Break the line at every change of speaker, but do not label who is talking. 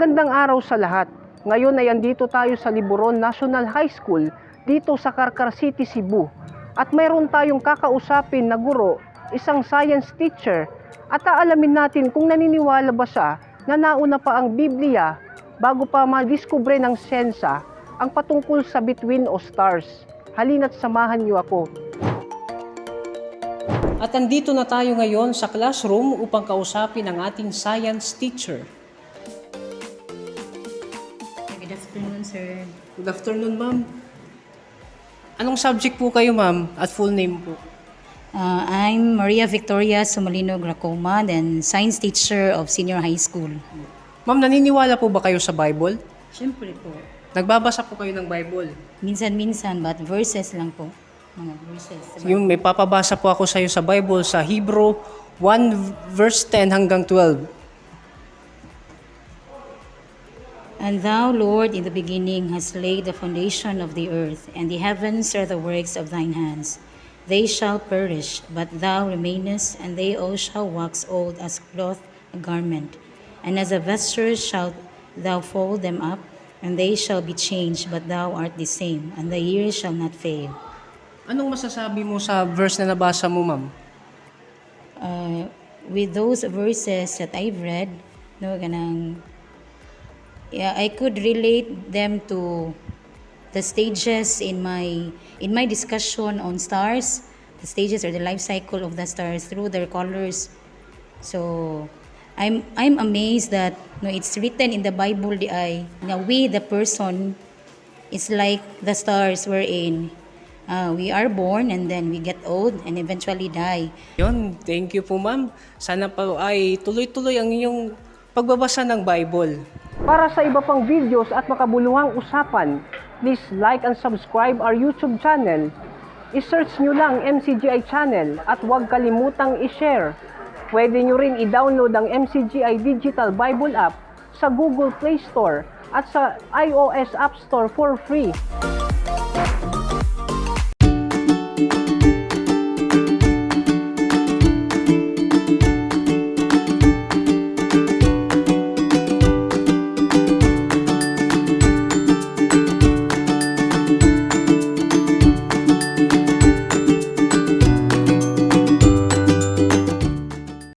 Magandang araw sa lahat. Ngayon ay andito tayo sa Liburon National High School dito sa Carcar City, Cebu. At mayroon tayong kakausapin na guro, isang science teacher, at aalamin natin kung naniniwala ba siya na nauna pa ang Biblia bago pa madiskubre ng sensa ang patungkol sa bituin o stars. Halina't samahan niyo ako. At andito na tayo ngayon sa classroom upang kausapin ang ating science teacher.
Afternoon, sir.
Good afternoon, ma'am. Anong subject po kayo, ma'am? At full name po?
Uh, I'm Maria Victoria Sumalino Gracoma, then science teacher of senior high school.
Ma'am, naniniwala po ba kayo sa Bible?
Siyempre po.
Nagbabasa po kayo ng Bible.
Minsan-minsan, but verses lang po. Mga verses.
Yung may papabasa po ako sa iyo sa Bible sa Hebrew 1 verse 10 hanggang 12.
And thou, Lord, in the beginning hast laid the foundation of the earth, and the heavens are the works of thine hands. They shall perish, but thou remainest, and they all shall wax old as cloth a garment. And as a vesture shalt thou fold them up, and they shall be changed, but thou art the same, and the years shall not fail.
Anong masasabi mo sa verse na nabasa mo, ma'am?
Uh, with those verses that I've read, no, ganang, yeah, I could relate them to the stages in my in my discussion on stars, the stages or the life cycle of the stars through their colors. So, I'm I'm amazed that no, it's written in the Bible di ay na we the person is like the stars we're in. Uh, we are born and then we get old and eventually die.
Yon, thank you po, ma'am. Sana po ay tuloy-tuloy ang inyong pagbabasa ng Bible. Para sa iba pang videos at makabuluhang usapan, please like and subscribe our YouTube channel. I-search nyo lang MCGI channel at huwag kalimutang i-share. Pwede nyo rin i-download ang MCGI Digital Bible app sa Google Play Store at sa iOS App Store for free.